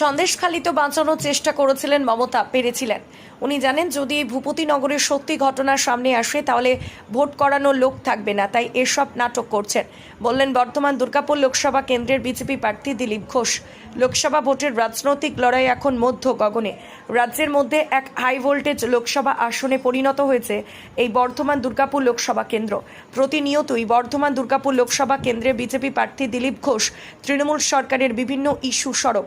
সন্দেশখালিতে বাঁচানোর চেষ্টা করেছিলেন মমতা, পেরেছিলেন। উনি জানেন, যদি ভূপতিনগরের সত্যি ঘটনার সামনে আসে, তাহলে ভোট করানোর লোক থাকবে না, তাই এসব নাটক করছেন। বললেন বর্তমান দুর্গাপুর লোকসভা কেন্দ্রের বিজেপি প্রার্থী দিলীপ ঘোষ। লোকসভা ভোটের রাজনৈতিক লড়াই এখন মধ্য গগনে। রাজ্যের মধ্যে এক হাই ভোল্টেজ লোকসভা আসনে পরিণত হয়েছে এই বর্ধমান দুর্গাপুর লোকসভা কেন্দ্র। প্রতিনিয়তই বর্ধমান দুর্গাপুর লোকসভা কেন্দ্রে বিজেপি প্রার্থী দিলীপ ঘোষ তৃণমূল সরকারের বিভিন্ন ইস্যু সরব।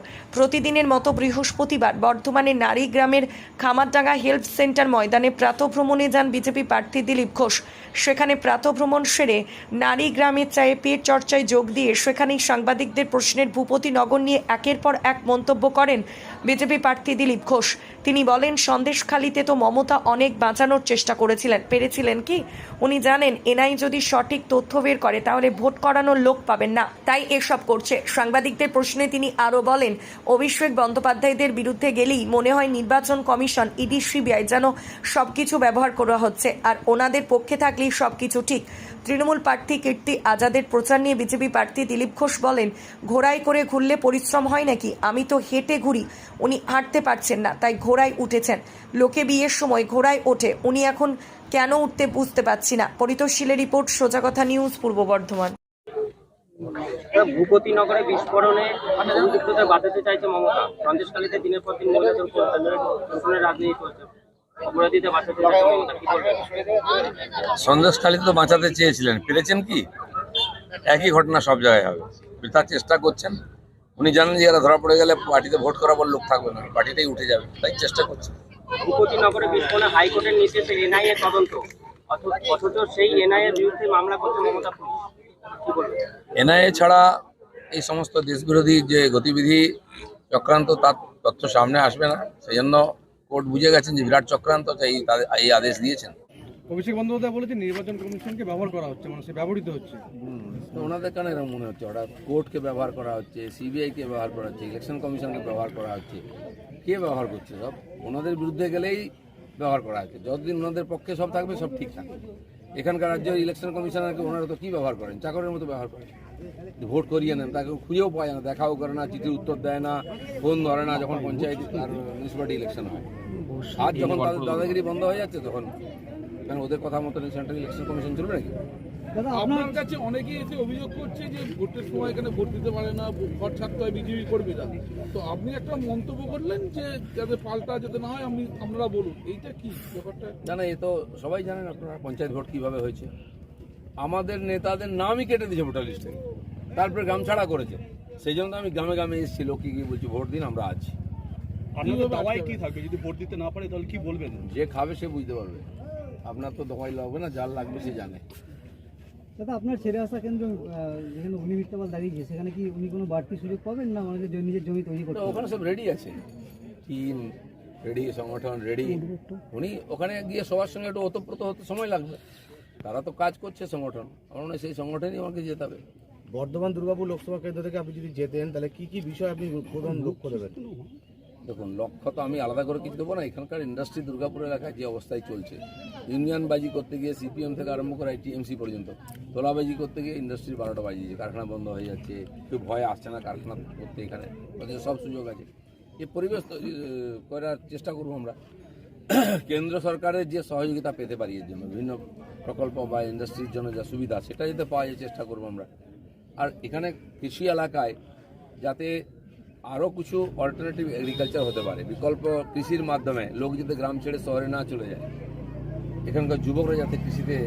প্রতিদিনের মতো বৃহস্পতিবার বর্ধমানের নারী গ্রামের খামারডাঙ্গা হেলথ সেন্টার ময়দানে প্রাতভ্রমণে যান বিজেপি প্রার্থী দিলীপ ঘোষ। সেখানে প্রাতভ্রমণ সেরে নারী গ্রামের চায়ে পেট চর্চায় যোগ দিয়ে সেখানেই সাংবাদিকদের প্রশ্নের ভূপতি নগর নিয়ে একের পর এক মন্তব্য করেন বিজেপি প্রার্থী দিলীপ ঘোষ। তিনি বলেন, সন্দেশখালিতে তো মমতা অনেক বাঁচানোর চেষ্টা করেছিলেন। পেরেছিলেন কি? উনি জানেন, এনআই যদি সঠিক তথ্য বের করে, তাহলে ভোট করানোর লোক পাবেন না। তাই এসব করছে। সাংবাদিকদের প্রশ্নে তিনি আরও বলেন, অভিষেক বন্দ্যোপাধ্যায়দের বিরুদ্ধে গেলেই মনে হয় নির্বাচন কমিশন, ইডি, সিবিআই যেন সবকিছু ব্যবহার করা হচ্ছে। আর ওনাদের পক্ষে থাকলেই সবকিছু ঠিক। তৃণমূল প্রার্থী কীর্তি আজাদের প্রচার নিয়ে বিজেপি প্রার্থী দিলীপ ঘোষ বলেন, ঘোড়ায় করে ঘুরলে পরিশ্রম হয় নাকি? আমি তো হেঁটে ঘুরি। উনি হাঁটতে পারছেন না, তাই ঘোড়ায় উঠেছেন। লোকে বিয়ের সময় ঘোড়ায় ওঠে। উনি এখন কেন উঠতে বুঝতে পারছি না। পরিতোষীলের রিপোর্ট সোজা কথা নিউজ, পূর্ব বর্ধমান। বিস্ফোরণে বাঁচাতে চাইছে মমতা। সন্দেশকালীতে দিনের পর দিন মহিলাদের রাজনীতি সন্দেশখালিতে তো বাঁচাতে চেয়েছিলেন। পেরেছেন কি? একই ঘটনা সব জায়গায় হবে। তার চেষ্টা করছেন। উনি জানেন যে এরা ধরা পড়ে গেলে পার্টিতে ভোট করাবার লোক থাকবে না। পার্টিতেই উঠে যাবে। তাই চেষ্টা করছেন ভূপতি বিস্ফোরণে হাইকোর্টের নির্দেশে এনআইএ তদন্ত। অথচ সেই এনআইএ বিরুদ্ধে মামলা করছে মমতা এনআইএ ছাড়া এই সমস্ত দেশবিরোধী যে গতিবিধি চক্রান্ত তার তথ্য সামনে আসবে না। সেই জন্য কোর্ট বুঝে গেছেন যে বিরাট চক্রান্ত তাই এই আদেশ দিয়েছেন। অভিষেক বন্দ্যোপাধ্যায় বলেছে নির্বাচন কমিশনকে ব্যবহার করা হচ্ছে মানে সে ব্যবহৃত হচ্ছে। তো ওনাদের কেন এরকম মনে হচ্ছে? ওরা কোর্টকে ব্যবহার করা হচ্ছে সিবিআইকে ব্যবহার করা হচ্ছে ইলেকশন কমিশনকে ব্যবহার করা হচ্ছে। কে ব্যবহার করছে সব? ওনাদের বিরুদ্ধে গেলেই ব্যবহার করা হচ্ছে। যতদিন ওনাদের পক্ষে সব থাকবে সব ঠিক থাকবে। এখানকার রাজ্যের ইলেকশন কমিশনারকে ওনারা তো কী ব্যবহার করেন? চাকরের মতো ব্যবহার করেন। ভোট করিয়ে নেন তাকে খুঁজেও পাওয়া যায় না দেখাও করে না চিঠির উত্তর দেয় না ফোন ধরে না যখন পঞ্চায়েত আর মিউনিসিপালিটি ইলেকশন হয়। আজ যখন তাদের দাদাগিরি বন্ধ হয়ে যাচ্ছে তখন কেন ওদের কথা মতো সেন্ট্রাল ইলেকশন কমিশন চলবে নাকি? আপনার কাছে অনেকেই এসে অভিযোগ করছে যে ভোটের সময় এখানে ভোট দিতে পারে না ঘর ছাড়তে হয় বিজেপি কর্মীরা তো আপনি একটা মন্তব্য করলেন যে যাতে পাল্টা যাতে না হয় আপনি আপনারা বলুন এইটা কি ব্যাপারটা? না না এ তো সবাই জানেন আপনারা পঞ্চায়েত ভোট কীভাবে হয়েছে। আমাদের নেতাদের নামই কেটে দিয়েছে ভোটার লিস্ট। থেকে তারপরে গ্রাম ছাড়া করেছে। সেই জন্য আমি গ্রামে গ্রামে এসেছি লোককে গিয়ে বলছি ভোট দিন আমরা আছি। আপনাদের দাওয়াই কি থাকবে? যদি ভোট দিতে না পারে তাহলে কি বলবেন? যে খাবে সে বুঝতে পারবে। আপনার তো দোয়াই লাগবে না যার লাগবে সে জানে। দাদা আপনার ছেড়ে আসা কেন্দ্র যেখানে উনি মিথ্যাবাদ দাঁড়িয়েছে সেখানে কি উনি কোনো বাড়তি সুযোগ পাবেন না ওনাকে জ- নিজের জমি তৈরি করতে ওখানে সব রেডি আছে। টিম রেডি সংগঠন রেডি উনি ওখানে গিয়ে সবার সঙ্গে একটু ওতপ্রোত হতে সময় লাগবে। তারা তো কাজ করছে সংগঠন। আমার সেই সংগঠনই আমাকে যেতে হবে। বর্ধমান দুর্গাপুর লোকসভা কেন্দ্র থেকে আপনি যদি যেতেন তাহলে কি কি বিষয় আপনি প্রধান লক্ষ্য দেবেন? দেখুন লক্ষ্য তো আমি আলাদা করে কিছু দেবো না। এখানকার ইন্ডাস্ট্রি দুর্গাপুর এলাকায় যে অবস্থায় চলছে ইউনিয়ন বাজি করতে গিয়ে সিপিএম থেকে আরম্ভ করে টিএমসি পর্যন্ত তোলাবাজি করতে গিয়ে ইন্ডাস্ট্রির বারোটা বাজিয়েছে কারখানা বন্ধ হয়ে যাচ্ছে কেউ ভয় আসছে না কারখানা করতে এখানে। সব সুযোগ আছে। এই পরিবেশ তৈরি, করার চেষ্টা করব আমরা। কেন্দ্র সরকারের যে সহযোগিতা পেতে পারি এর জন্য, বিভিন্ন প্রকল্প বা ইন্ডাস্ট্রির জন্য যা সুবিধা, সেটা যাতে পাওয়া যায় চেষ্টা করব আমরা। আর এখানে কৃষি এলাকায় যাতে আরও কিছু অল্টারনেটিভ এগ্রিকালচার হতে পারে, বিকল্প কৃষির মাধ্যমে লোক যাতে গ্রাম ছেড়ে শহরে না চলে যায়, এখানকার যুবকরা যাতে কৃষিতে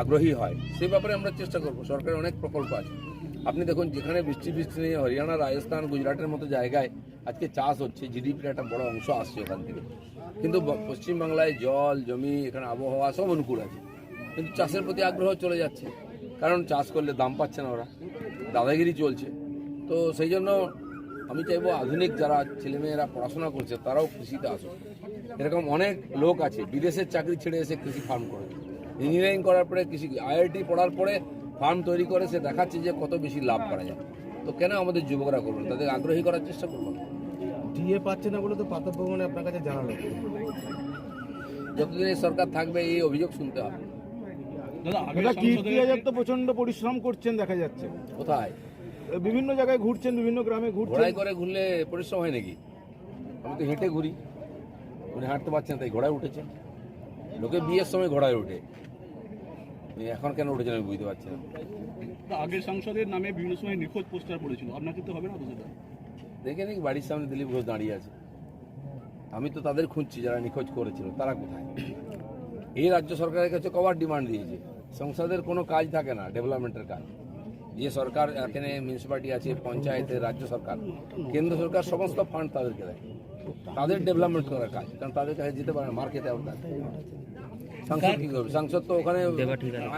আগ্রহী হয় সেই ব্যাপারে আমরা চেষ্টা করব। সরকারের অনেক প্রকল্প আছে। আপনি দেখুন, যেখানে বৃষ্টি বৃষ্টি নেই, হরিয়ানা, রাজস্থান, গুজরাটের মতো জায়গায় আজকে চাষ হচ্ছে জিডিপির একটা বড় অংশ আসছে ওখান থেকে। কিন্তু পশ্চিমবাংলায় জল, জমি, এখানে আবহাওয়া সব অনুকূল আছে। কিন্তু চাষের প্রতি আগ্রহ চলে যাচ্ছে, কারণ চাষ করলে দাম পাচ্ছে না ওরা, দাদাগিরি চলছে। তো সেই জন্য আমি চাইব আধুনিক যারা ছেলেমেয়েরা পড়াশোনা করছে, তারাও কৃষিতে আসুক। এরকম অনেক লোক আছে, বিদেশের চাকরি ছেড়ে এসে কৃষি ফার্ম করে। ইঞ্জিনিয়ারিং করার পরে কৃষি আইআইটি পড়ার পরে ফার্ম তৈরি করে সে দেখাচ্ছে যে কত বেশি লাভ করা যায়। তো কেন আমাদের যুবকরা করবেন তাদের আগ্রহী করার চেষ্টা করব ডিএ পাচ্ছে না বলে তো পাতা ভবনে আপনার কাছে জানালো যতদিন এই সরকার থাকবে এই অভিযোগ শুনতে হবে। দাদা তো প্রচণ্ড পরিশ্রম করছেন দেখা যাচ্ছে। কোথায়? বিভিন্ন জায়গায় ঘুরছেন বিভিন্ন গ্রামে ঘুরছেন। ঘোড়ায় করে ঘুরলে পরিশ্রম হয় নাকি? আমি তো হেঁটে ঘুরি। উনি হাঁটতে পারছেন তাই ঘোড়ায় উঠেছে। লোকে বিয়ের সময় ঘোড়ায় ওঠে। এখন কেন উঠেছেন আমি বুঝতে পারছি না। আগের সাংসদের নামে বিভিন্ন সময় নিখোঁজ পোস্টার পড়েছিল। আপনার কিন্তু হবে না তো দেখে নাকি বাড়ির সামনে দিলীপ ঘোষ দাঁড়িয়ে আছে। আমি তো তাদের খুঁজছি যারা নিখোঁজ করেছিল তারা কোথায়? এই রাজ্য সরকারের কাছে কবার ডিমান্ড দিয়েছে? সংসদের কোনো কাজ থাকে না ডেভেলপমেন্টের কাজ। যে সরকার এখানে মিউনিসিপালিটি আছে পঞ্চায়েতের রাজ্য সরকার কেন্দ্র সরকার সমস্ত ফান্ড তাদেরকে দেয়। তাদের ডেভেলপমেন্ট করার কাজ কারণ তাদের কাছে যেতে পারে না মার খেতে হবে তাদের। সাংসদ কি করবে? সাংসদ তো ওখানে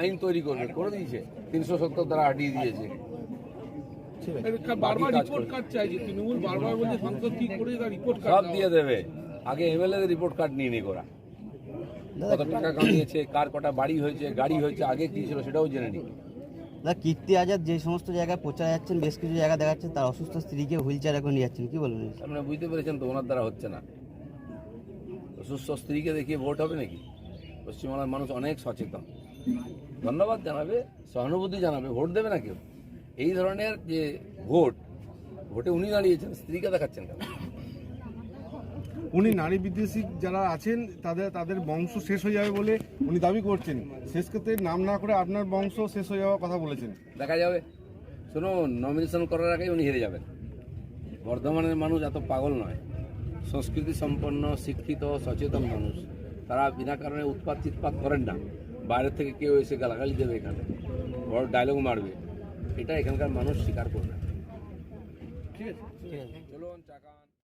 আইন তৈরি করবে করে দিয়েছে। তিনশো সত্তর দ্বারা হাঁটিয়ে দিয়েছে। বারবার কাজ রিপোর্ট করে। কার্ড চাইছে তৃণমূল বারবার বলছে সাংসদ কি করে তার রিপোর্ট কার্ড সব দিয়ে দেবে। আগে এমএলএ রিপোর্ট কার্ড নিয়ে নিয়ে করা কত টাকা কামিয়েছে কার কটা বাড়ি হয়েছে গাড়ি হয়েছে আগে কি ছিল সেটাও জেনে নি। দাদা কীর্তি আজাদ যে সমস্ত জায়গায় প্রচারে যাচ্ছেন বেশ কিছু জায়গা দেখাচ্ছেন তার অসুস্থ স্ত্রীকে হুইল চেয়ার এখন নিয়ে যাচ্ছেন কি বলবেন আপনারা বুঝতে পেরেছেন তো ওনার দ্বারা হচ্ছে না। অসুস্থ স্ত্রীকে দেখিয়ে ভোট হবে নাকি? পশ্চিমবাংলার মানুষ অনেক সচেতন। ধন্যবাদ জানাবে সহানুভূতি জানাবে ভোট দেবে না কেউ? এই ধরনের যে ভোট ভোটে উনি দাঁড়িয়েছেন স্ত্রীকে দেখাচ্ছেন কেন? উনি নারী বিদ্বেষী যারা আছেন তাদের তাদের বংশ শেষ হয়ে যাবে বলে উনি দাবি করছেন। শেষ ক্ষেত্রে নাম না করে আপনার বংশ শেষ হয়ে যাওয়ার কথা বলেছেন। দেখা যাবে। শুনুন নমিনেশন করার আগে উনি হেরে যাবেন। বর্ধমানের মানুষ এত পাগল নয়। সংস্কৃতি সম্পন্ন শিক্ষিত সচেতন মানুষ। তারা বিনা কারণে উৎপাত চিৎপাত করেন না। বাইরের থেকে কেউ এসে গালাগালি দেবে এখানে। বড় ডায়লগ মারবে। এটা এখানকার মানুষ স্বীকার করবে। ঠিক আছে।